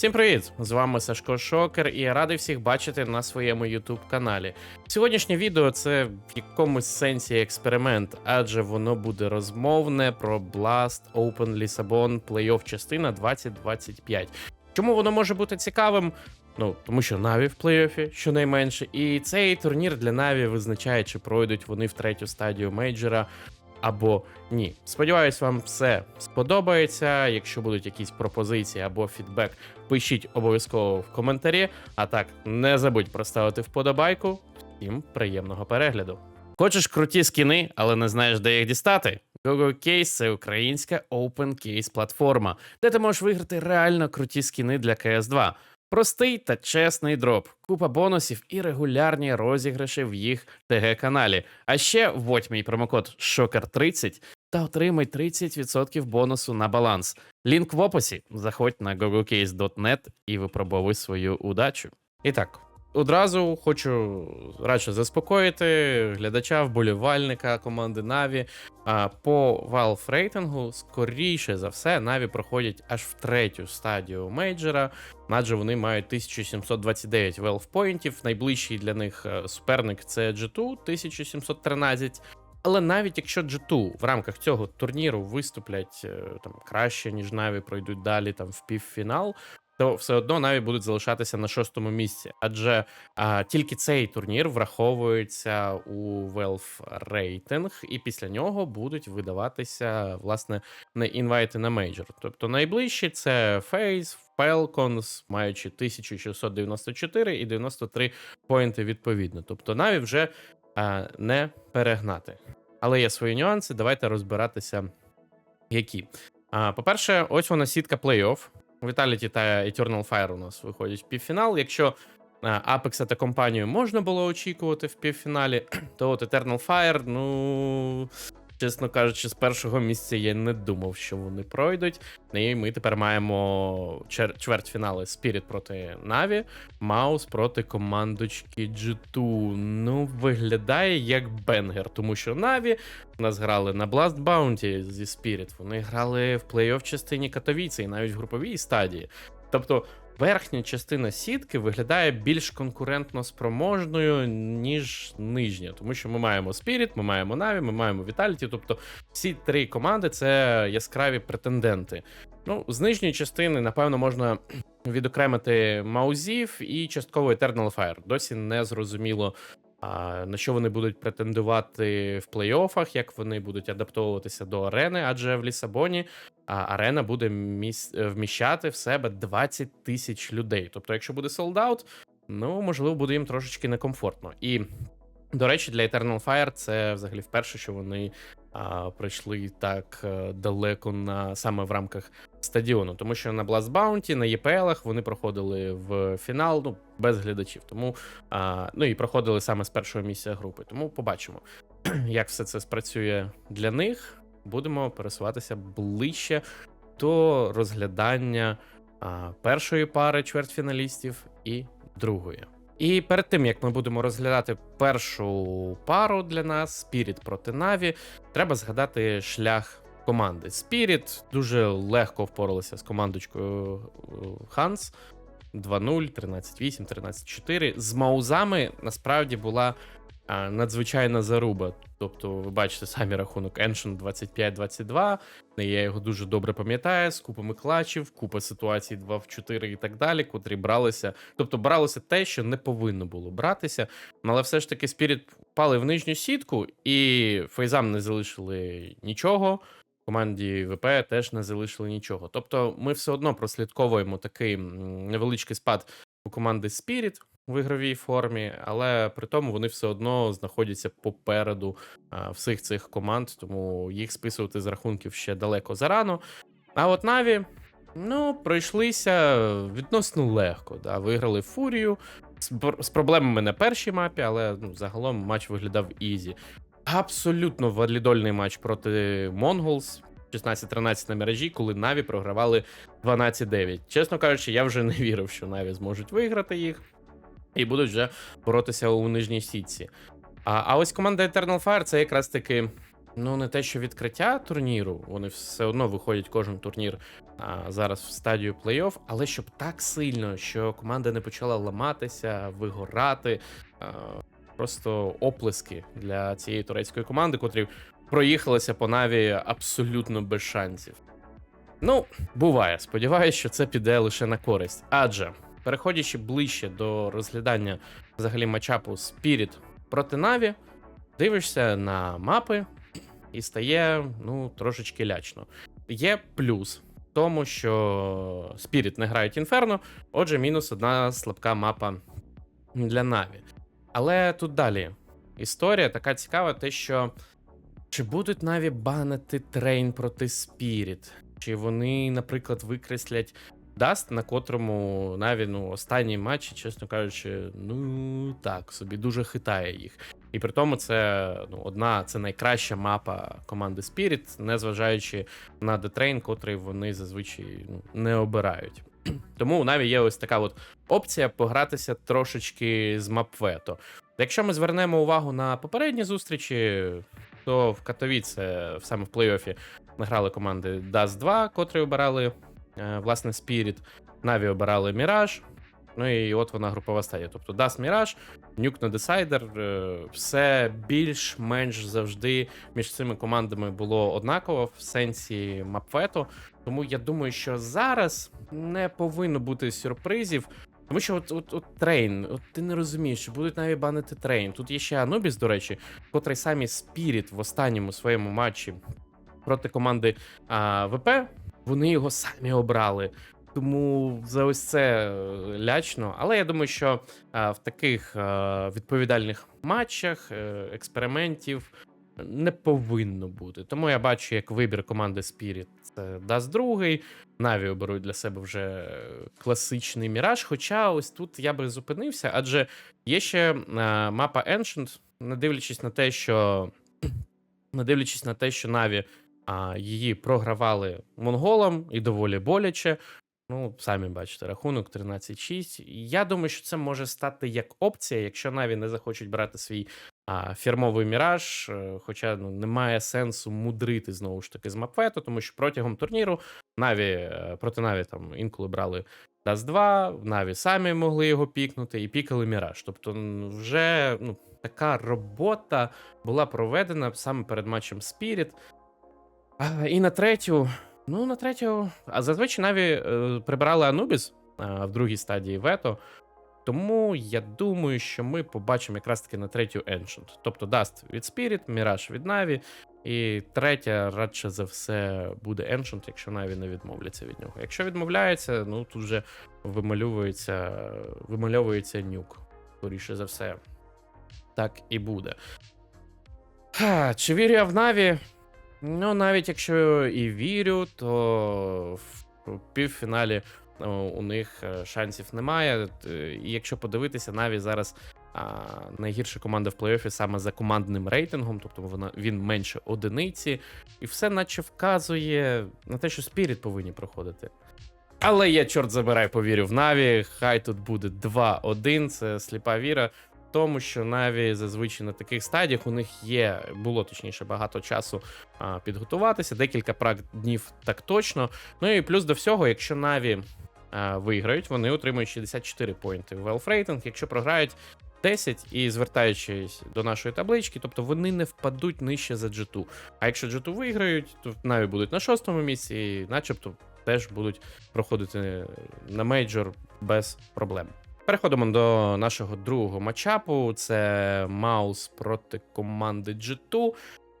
Всім привіт! З вами Сашко Шокер і я радий всіх бачити на своєму YouTube каналі. Сьогоднішнє відео це в якомусь сенсі експеримент, адже воно буде розмовне про Blast Open Lisabon плей-офф частина 2025. Чому воно може бути цікавим? Ну, тому що Наві в плей-оффі, щонайменше, і цей турнір для Наві визначає, чи пройдуть вони в третю стадію мейджора або ні. Сподіваюсь, вам все сподобається. Якщо будуть якісь пропозиції або фідбек, пишіть обов'язково в коментарі. А так, не забудь проставити вподобайку. Всім приємного перегляду. Хочеш круті скіни, але не знаєш, де їх дістати? GoGo Case – це українська open case платформа, де ти можеш виграти реально круті скіни для CS 2. Простий та чесний дроп, купа бонусів і регулярні розіграші в їх ТГ-каналі. А ще вводь мій промокод ШОКЕР30 та отримай 30% бонусу на баланс. Лінк в описі. Заходь на gogocase.net і випробовуй свою удачу. І так, одразу хочу радше заспокоїти глядача, вболівальника команди Na'Vi. А, По Valve рейтингу, скоріше за все, Na'Vi проходять аж в третю стадію мейджора, адже вони мають 1729 Valve поінтів. Найближчий для них е, суперник це G2 1713. Але навіть якщо G2 в рамках цього турніру виступлять е, там краще, ніж Na'Vi, пройдуть далі там в півфінал, то все одно Na'Vi будуть залишатися на шостому місці. Адже а, тільки цей турнір враховується у Valve рейтинг, і після нього будуть видаватися власне не інвайти на мейджор. Тобто найближчі це FaZe, Falcons, маючи 1694 і 93 поінти відповідно. Тобто Na'Vi вже а, не перегнати. Але є свої нюанси. Давайте розбиратися, які. А, По-перше, ось вона сітка плей-офф. Vitality та Eternal Fire у нас виходять в півфінал. Якщо а, Apex та компанію можна було очікувати в півфіналі, то от Eternal Fire, ну. Чесно кажучи, з першого місця я не думав, що вони пройдуть. І ми тепер маємо чер- чвертьфінали Spirit проти Na'Vi, Маус проти командочки G2. Ну, виглядає як бенгер, тому що Na'Vi нас грали на Blast Bounty зі Spirit, вони грали в плей-офф частині Катовіці і навіть в груповій стадії. Тобто верхня частина сітки виглядає більш конкурентно спроможною, ніж нижня, тому що ми маємо Spirit, ми маємо Na'Vi, ми маємо Vitality, тобто всі три команди це яскраві претенденти. Ну, з нижньої частини, напевно, можна відокремити Маузів і частково Eternal Fire. Досі не зрозуміло, на що вони будуть претендувати в плей-оффах, як вони будуть адаптовуватися до арени, адже в Лісабоні арена буде міс... е, вміщати в себе 20 тисяч людей. Тобто, якщо буде солдат, ну можливо, буде їм трошечки некомфортно. І до речі, для Eternal Fire це взагалі вперше, що вони а, пройшли так е, далеко на саме в рамках стадіону, тому що на Blast Bounty, на ЄПЛах вони проходили в фінал ну, без глядачів. Тому а, ну і проходили саме з першого місця групи. Тому побачимо, як все це спрацює для них. Будемо пересуватися ближче до розглядання а, першої пари чвертьфіналістів і другої. І перед тим як ми будемо розглядати першу пару для нас Spirit проти Наві, треба згадати шлях команди. Spirit дуже легко впоралися з командочкою Ханс. 2-0, 13-8, 13-4. З маузами насправді була надзвичайна заруба. Тобто, ви бачите самі рахунок Ancient 25-22. Я його дуже добре пам'ятаю, з купами клачів, купа ситуацій 2 в 4 і так далі, котрі бралися. Тобто бралося те, що не повинно було братися. Але все ж таки Spirit впали в нижню сітку, і фейзам не залишили нічого. Команді ВП теж не залишили нічого. Тобто, ми все одно прослідковуємо такий невеличкий спад у команди Spirit в ігровій формі, але при тому вони все одно знаходяться попереду а, всіх цих команд, тому їх списувати з рахунків ще далеко зарано. А от Наві, ну, пройшлися відносно легко. Да, виграли фурію з, з проблемами на першій мапі, але ну, загалом матч виглядав ізі. Абсолютно валідольний матч проти Mongols. 16-13 на мережі, коли Наві програвали 12-9. Чесно кажучи, я вже не вірив, що Наві зможуть виграти їх і будуть вже боротися у нижній сітці. А, а ось команда Eternal Fire це якраз таки Ну, не те, що відкриття турніру, вони все одно виходять кожен турнір а, зараз в стадію плей-офф, але щоб так сильно, що команда не почала ламатися, вигорати. А, просто оплески для цієї турецької команди, котрі проїхалися по Наві абсолютно без шансів. Ну, буває. Сподіваюсь, що це піде лише на користь. Адже, переходячи ближче до розглядання взагалі матчапу Spirit проти Наві, дивишся на мапи і стає ну, трошечки лячно. Є плюс в тому, що Spirit не грають Інферно, отже, мінус одна слабка мапа для Наві. Але тут далі історія така цікава, те, що чи будуть Наві банити трейн проти Spirit? Чи вони, наприклад, викреслять Даст, на котрому Наві ну, останні матчі, чесно кажучи, ну так, собі дуже хитає їх. І при тому це ну, одна, це найкраща мапа команди Spirit, незважаючи на детрейн, котрий вони зазвичай ну, не обирають. Тому у Наві є ось така от опція погратися трошечки з мапвето. Якщо ми звернемо увагу на попередні зустрічі, то в Катовіце саме в плей-офі грали команди Dust 2, котрі обирали власне Spirit, Наві обирали Mirage. Ну і от вона групова стадія. Тобто Dust Mirage, Nuke на е, все більш-менш завжди між цими командами було однаково в сенсі мапфету. Тому я думаю, що зараз не повинно бути сюрпризів. Тому що от, от, от трейн, от ти не розумієш, що будуть навіть банити трейн. Тут є ще Анубіс, до речі, котрий самі Spirit в останньому своєму матчі проти команди а, ВП, вони його самі обрали. Тому за ось це е, лячно. Але я думаю, що а, в таких а, відповідальних матчах, е, експериментів не повинно бути. Тому я бачу, як вибір команди Spirit це дасть другий. Наві оберуть для себе вже класичний міраж. Хоча ось тут я би зупинився, адже є ще мапа Ancient, не дивлячись на те, що не дивлячись на те, що Наві її програвали монголам і доволі боляче. Ну, самі бачите, рахунок 13-6. Я думаю, що це може стати як опція, якщо Наві не захочуть брати свій а, фірмовий міраж. е, Хоча ну, немає сенсу мудрити знову ж таки з мапфету, тому що протягом турніру Наві е, проти Наві там інколи брали Даст 2, Наві самі могли його пікнути і пікали міраж. Тобто, вже ну, така робота була проведена саме перед матчем Spirit. І на третю. Ну, на третю. А зазвичай Наві е, прибирали Анубіс е, в другій стадії вето. Тому я думаю, що ми побачимо якраз таки на третю Ancient. Тобто Даст від Spirit, Mirage від Наві. І третя, радше за все, буде Ancient, якщо Наві не відмовляться від нього. Якщо відмовляється, ну тут вже вимальовується, вимальовується нюк. Скоріше за все. Так і буде. Ха, чи вірю я в Наві? Ну, навіть якщо і вірю, то в півфіналі е, у них е, шансів немає. І якщо подивитися, Наві зараз а, найгірша команда в плей-оффі саме за командним рейтингом, тобто вона він менше одиниці, і все наче вказує на те, що Спіріт повинні проходити. Але я, чорт забирай, повірю в Наві. Хай тут буде 2-1, це сліпа віра. Тому що Наві зазвичай на таких стадіях у них є, було точніше багато часу а, підготуватися, декілька прак днів так точно. Ну і плюс до всього, якщо Наві виграють, вони отримують 64 поінти в Rating. Якщо програють 10 і звертаючись до нашої таблички, тобто вони не впадуть нижче за G2. А якщо G2 виграють, то Наві будуть на шостому місці, і начебто теж будуть проходити на мейджор без проблем. Переходимо до нашого другого матчапу. Це Маус проти команди G2.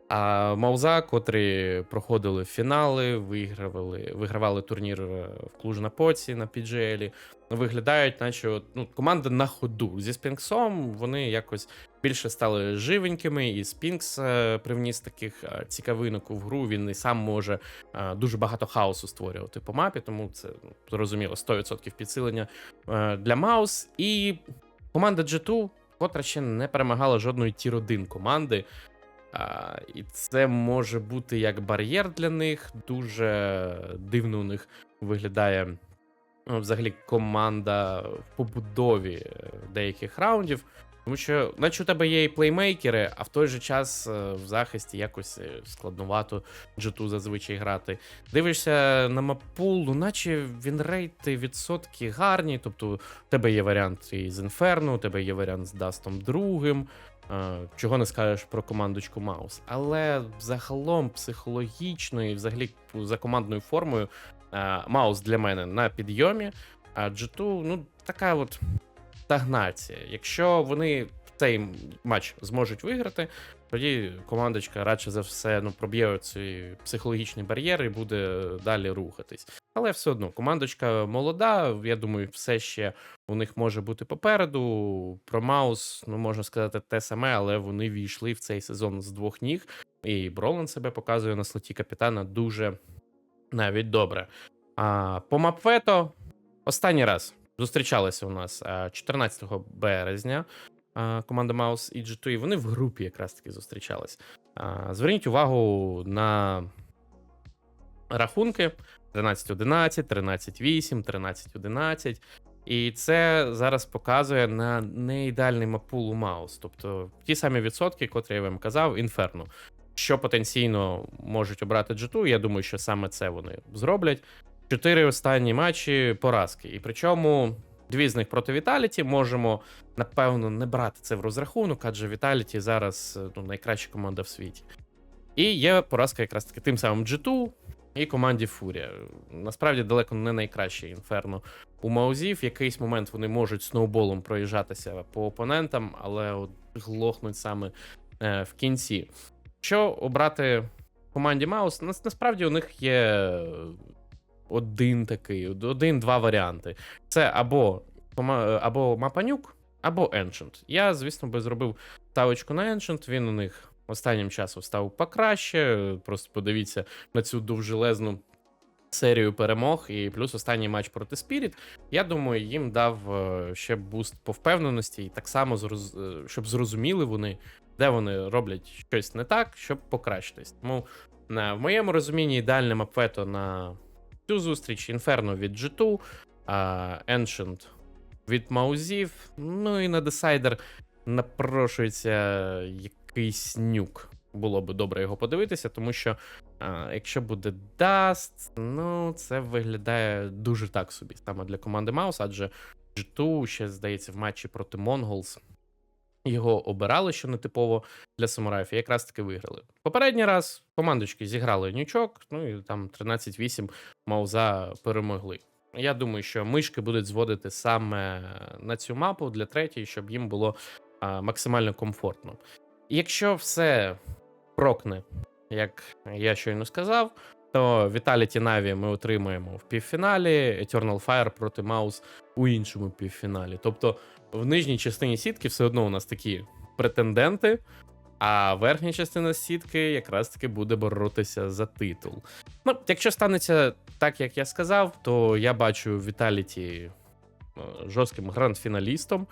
А Мауза, котрі проходили фінали, вигравали, вигравали турнір е, в Клуж-Напоці на PGL, виглядають, наче ну, команда на ходу. Зі Спінксом вони якось більше стали живенькими, і Спінкс е, привніс таких е, цікавинок в гру. Він і сам може е, дуже багато хаосу створювати по мапі, тому це ну, зрозуміло 100% підсилення для Маус. І команда G2, котра ще не перемагала жодної тір 1 команди. А, і це може бути як бар'єр для них. Дуже дивно у них виглядає ну, взагалі команда в побудові деяких раундів. Тому що, наче у тебе є і плеймейкери, а в той же час е, в захисті якось е, складновато джету зазвичай грати. Дивишся на мапул, ну наче він рейти відсотки гарні. Тобто, у тебе є варіант і з Інферно, у тебе є варіант з Дастом другим. е, Чого не скажеш про командочку Маус. Але загалом психологічно і взагалі за командною формою Маус для мене на підйомі, а джету, ну, така от стагнація. Якщо вони цей матч зможуть виграти, тоді командочка радше за все ну, проб'є ці психологічні бар'єри і буде далі рухатись. Але все одно, командочка молода. Я думаю, все ще у них може бути попереду. Про Маус, ну можна сказати, те саме, але вони війшли в цей сезон з двох ніг. І Бролан себе показує на слоті капітана дуже навіть добре. А по Мапвето останній раз зустрічалися у нас е, 14 березня. е, Команда Маус і G2, і вони в групі якраз таки зустрічались. Зверніть увагу на рахунки: 13-11, 13-8, 13-11. І це зараз показує на неідеальний мапул у Маус. Тобто ті самі відсотки, котрі я вам казав, інферно. Що потенційно можуть обрати G2, я думаю, що саме це вони зроблять. Чотири останні матчі поразки. І причому дві з них проти Віталіті можемо, напевно, не брати це в розрахунок, адже Віталіті зараз ну, найкраща команда в світі. І є поразка якраз таки тим самим G2 і команді Фурія. Насправді далеко не найкраще інферно у Маузів. В якийсь момент вони можуть сноуболом проїжджатися по опонентам, але от глохнуть саме е, в кінці. Що обрати команді Маус? Нас, насправді у них є один такий, один-два варіанти. Це або, або Мапанюк, або Ancient. Я, звісно, би зробив ставочку на Ancient, він у них останнім часом став покраще. Просто подивіться на цю довжелезну серію перемог, і плюс останній матч проти Spirit. Я думаю, їм дав е, ще буст по впевненості, і так само е, щоб зрозуміли вони, де вони роблять щось не так, щоб покращитись. Тому в моєму розумінні ідеальне мапвето на цю зустріч Inferno від G2, Ancient від Маузів. Ну і на десайдер напрошується якийсь нюк. Було би добре його подивитися, тому що якщо буде Dust, ну це виглядає дуже так собі саме для команди Маус, адже G2 ще здається в матчі проти Mongols його обирали, що нетипово для самураїв, і якраз таки виграли. Попередній раз командочки зіграли нічок, ну і там 13-8 Мауза перемогли. Я думаю, що мишки будуть зводити саме на цю мапу для третьої, щоб їм було а, максимально комфортно. Якщо все прокне, як я щойно сказав, то Vitality Na'Vi ми отримаємо в півфіналі, Eternal Fire проти Маус у іншому півфіналі. Тобто в нижній частині сітки все одно у нас такі претенденти, а верхня частина сітки якраз таки буде боротися за титул. Ну, якщо станеться так, як я сказав, то я бачу Vitality е, жорстким гранд-фіналістом.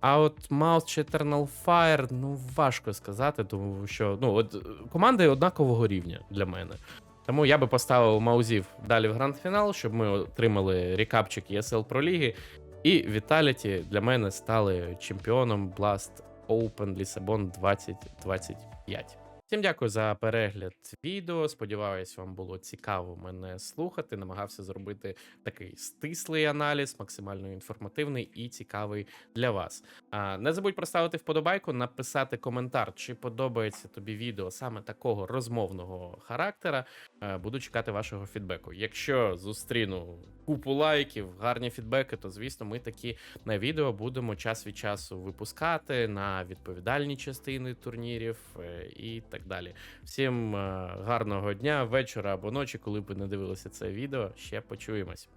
А от Маус чи Eternal Fire, ну важко сказати, тому що ну, от, е, команди однакового рівня для мене. Тому я би поставив Маузів далі в гранд-фінал, щоб ми отримали рекапчик ESL Pro Ліги. І Vitality для мене стали чемпіоном Blast Open Лісабон 2025. Всім дякую за перегляд відео. Сподіваюсь, вам було цікаво мене слухати. Намагався зробити такий стислий аналіз, максимально інформативний і цікавий для вас. А, Не забудь проставити вподобайку, написати коментар, чи подобається тобі відео саме такого розмовного характера. Е, Буду чекати вашого фідбеку. Якщо зустріну купу лайків, гарні фідбеки, то звісно, ми такі на відео будемо час від часу випускати на відповідальні частини турнірів е, і так далі. Всім е, гарного дня, вечора або ночі, коли б ви не дивилися це відео. Ще почуємось.